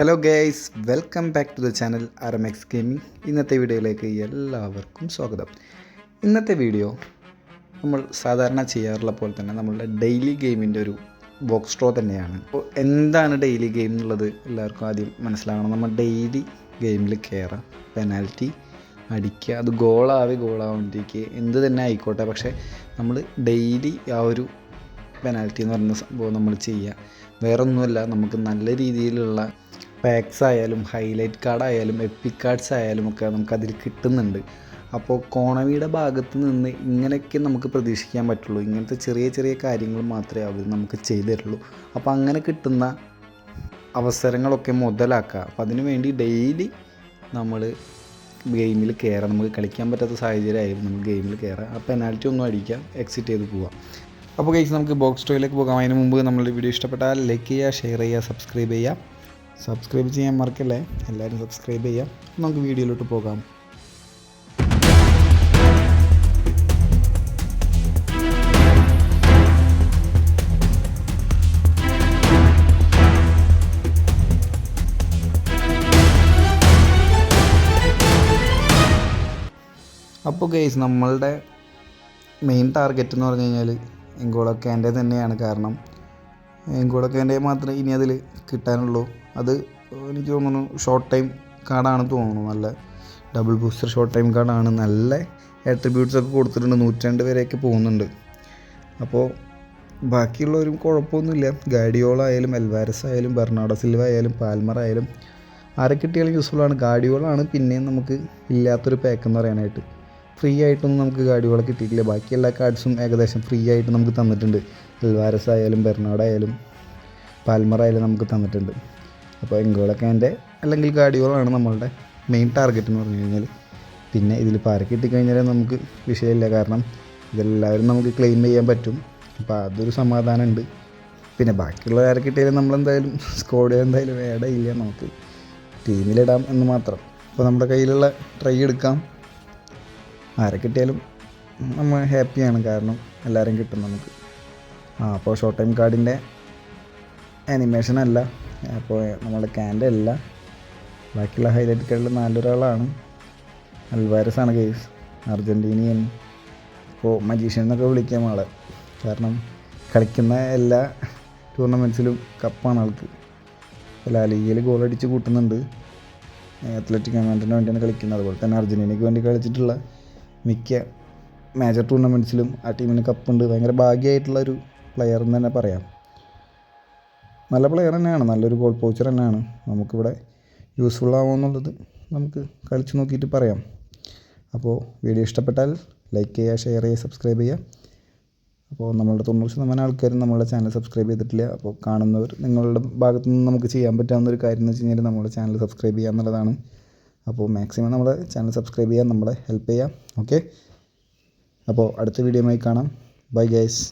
Hello guys welcome back to the channel X gaming ഇന്നത്തെ വീഡിയോയിലേക്ക് എല്ലാവർക്കും സ്വാഗതം. ഇന്നത്തെ വീഡിയോ നമ്മൾ സാധാരണ ചെയ്യാറുള്ള പോലെ തന്നെ നമ്മളുടെ ഡെയിലി ഗെയിമിന്റെ ഒരു ബോക്സ് ഡ്രോ തന്നെയാണ്. അപ്പോൾ എന്താണ് ഡെയിലി ഗെയിം എന്നുള്ളത് എല്ലാവർക്കും ആദ്യം മനസ്സിലാവണം. നമ്മൾ ഡെയിലി ഗെയിമിൽ കയറാം പെനാൽറ്റി അടിക്കുക അത് ഗോളാവി ഗോളാവാണ്ടിരിക്കുക എന്ത് തന്നെ ആയിക്കോട്ടെ. പക്ഷേ നമ്മൾ ഡെയിലി ആ ഒരു പെനാൽറ്റി എന്ന് പറയുന്ന സംഭവം നമ്മൾ ചെയ്യുക. വേറൊന്നുമല്ല നമുക്ക് നല്ല രീതിയിലുള്ള പാക്സ് ആയാലും ഹൈലൈറ്റ് കാർഡ് ആയാലും എപ്പിക് കാർഡ്സ് ആയാലും ഒക്കെ നമുക്കതിൽ കിട്ടുന്നുണ്ട്. അപ്പോൾ കോണമിയുടെ ഭാഗത്ത് നിന്ന് ഇങ്ങനെയൊക്കെ നമുക്ക് പ്രതീക്ഷിക്കാൻ പറ്റുള്ളൂ. ഇങ്ങനത്തെ ചെറിയ ചെറിയ കാര്യങ്ങൾ മാത്രമേ അവർ നമുക്ക് ചെയ്തു തരുള്ളൂ അപ്പോൾ അങ്ങനെ കിട്ടുന്ന അവസരങ്ങളൊക്കെ മുതലാക്കുക അപ്പോൾ അതിനു വേണ്ടി ഡെയിലി നമ്മൾ ഗെയിമിൽ കയറാം നമുക്ക് കളിക്കാൻ പറ്റാത്ത സാഹചര്യമായിരുന്നു നമ്മൾ ഗെയിമിൽ കയറാം ആ പെനാൽറ്റി ഒന്നും അടിക്കാം എക്സിറ്റ് ചെയ്ത് പോവാം. അപ്പോൾ ഗൈസ് നമുക്ക് ബോക്സ് സ്റ്റോയിലേക്ക് പോകാം. അതിന് മുമ്പ് നമ്മളുടെ വീഡിയോ ഇഷ്ടപ്പെട്ടാൽ ലൈക്ക് ചെയ്യുക ഷെയർ ചെയ്യുക സബ്സ്ക്രൈബ് ചെയ്യുക. സബ്സ്ക്രൈബ് ചെയ്യാൻ മറക്കല്ലേ? എല്ലാവരും സബ്സ്ക്രൈബ് ചെയ്യാം. നമുക്ക് വീഡിയോയിലോട്ട് പോകാം. അപ്പോൾ ഗെയ്സ് നമ്മളുടെ മെയിൻ ടാർഗറ്റ് എന്ന് പറഞ്ഞു കഴിഞ്ഞാൽ എങ്കോളൊക്കെ എന്റെ തന്നെയാണ് കാരണം എങ്കോളൊക്കേന്റെ മാത്രമേ ഇനി അതിൽ കിട്ടാനുള്ളൂ. അത് എനിക്ക് തോന്നുന്നു ഷോർട്ട് ടൈം കാർഡാണ് തോന്നുന്നു. നല്ല ഡബിൾ ബൂസ്റ്റർ ഷോർട്ട് ടൈം കാർഡാണ് നല്ല ആട്രിബ്യൂട്ട്സ് ഒക്കെ കൊടുത്തിട്ടുണ്ട്. നൂറ്റിരണ്ട് വരെയൊക്കെ പോകുന്നുണ്ട്. അപ്പോൾ ബാക്കിയുള്ളവരും കുഴപ്പമൊന്നുമില്ല. ഗാഡിയോള ആയാലും എൽവാരസ് ആയാലും ബെർണാഡോ സിൽവ ആയാലും പാൽമർ ആയാലും ആരെ കിട്ടിയാലും യൂസ്ഫുൾ ആണ്. ഗാഡിയോളാണ് പിന്നെയും നമുക്ക് ഇല്ലാത്തൊരു പാക്ക് എന്ന് പറയാനായിട്ട്. ഫ്രീ ആയിട്ടൊന്നും നമുക്ക് കാർഡുകളൊക്കെ കിട്ടിയിട്ടില്ല. ബാക്കി എല്ലാ കാർഡ്സും ഏകദേശം ഫ്രീ ആയിട്ട് നമുക്ക് തന്നിട്ടുണ്ട്. എൽവാരസ് ആയാലും ബെർണാഡോ ആയാലും പാൽമർ ആയാലും നമുക്ക് തന്നിട്ടുണ്ട്. അപ്പോൾ എങ്കോളൊക്കെ എന്റെ അല്ലെങ്കിൽ കാർഡുകളാണ് നമ്മളുടെ മെയിൻ ടാർഗറ്റ് എന്ന് പറഞ്ഞു കഴിഞ്ഞാൽ പിന്നെ ഇതിൽ പാരക്ക് കിട്ടിക്കഴിഞ്ഞാൽ നമുക്ക് വിഷയമില്ല. കാരണം ഇതെല്ലാവരും നമുക്ക് ക്ലെയിം ചെയ്യാൻ പറ്റും. അപ്പോൾ അതൊരു സമാധാനമുണ്ട്. പിന്നെ ബാക്കിയുള്ള ആരെ കിട്ടിയാലും നമ്മളെന്തായാലും സ്കോഡ് എന്തായാലും വേടയില്ല നമുക്ക് ടീമിലിടാം എന്ന് മാത്രം. അപ്പോൾ നമ്മുടെ കയ്യിലുള്ള ട്രൈ എടുക്കാം. ആരെ കിട്ടിയാലും നമ്മൾ ഹാപ്പിയാണ്. കാരണം എല്ലാവരും കിട്ടും നമുക്ക്. ആ അപ്പോൾ ഷോർട്ട് ടൈം കാർഡിന്റെ ആനിമേഷൻ അല്ല. അപ്പോൾ നമ്മുടെ ക്യാന്റെ അല്ല. ബാക്കിയുള്ള ഹൈലൈറ്റ് കാർഡിൽ നാലൊരാളാണ്. അൽവാരസ് ആണ് കേസ് അർജന്റീനിയൻ ഇപ്പോൾ മജീഷ്യൻ എന്നൊക്കെ വിളിക്കാം ആളെ. കാരണം കളിക്കുന്ന എല്ലാ ടൂർണമെന്റ്സിലും കപ്പാണ് ആൾക്ക്. ലാലിഗയിൽ ഗോൾ അടിച്ച് കൂട്ടുന്നുണ്ട്. അത്ലറ്റിക് കമാൻഡിന് വേണ്ടിയാണ് കളിക്കുന്നത്. അതുപോലെ തന്നെ അർജന്റീനയ്ക്ക് വേണ്ടി കളിച്ചിട്ടുള്ള മിക്ക മേജർ ടൂർണമെന്റ്സിലും ആ ടീമിന് കപ്പുണ്ട് ഭയങ്കര ഭാഗ്യമായിട്ടുള്ള ഒരു പ്ലെയർ എന്ന് തന്നെ പറയാം. നല്ല പ്ലെയർ തന്നെയാണ്. നല്ലൊരു ഗോൾ പോച്ചർ തന്നെയാണ്. നമുക്കിവിടെ യൂസ്ഫുൾ ആവുമെന്നുള്ളത് നമുക്ക് കളിച്ച് നോക്കിയിട്ട് പറയാം. അപ്പോൾ വീഡിയോ ഇഷ്ടപ്പെട്ടാൽ ലൈക്ക് ചെയ്യുക ഷെയർ ചെയ്യുക സബ്സ്ക്രൈബ് ചെയ്യുക. അപ്പോൾ നമ്മളുടെ തൊണ്ണൂറ് ശതമാനം ആൾക്കാരും നമ്മളുടെ ചാനൽ സബ്സ്ക്രൈബ് ചെയ്തിട്ടില്ല. അപ്പോൾ കാണുന്നവർ നിങ്ങളുടെ ഭാഗത്തു നിന്ന് നമുക്ക് ചെയ്യാൻ പറ്റാവുന്ന ഒരു കാര്യം എന്ന് വെച്ച് കഴിഞ്ഞാൽ നമ്മുടെ ചാനൽ സബ്സ്ക്രൈബ് ചെയ്യുക എന്നുള്ളതാണ്. അപ്പോൾ മാക്സിമം നമ്മുടെ ചാനൽ സബ്സ്ക്രൈബ് ചെയ്യാൻ നമ്മളെ ഹെൽപ്പ് ചെയ്യാം. ഓക്കെ? അപ്പോൾ അടുത്ത വീഡിയോയുമായി കാണാം. Bye guys.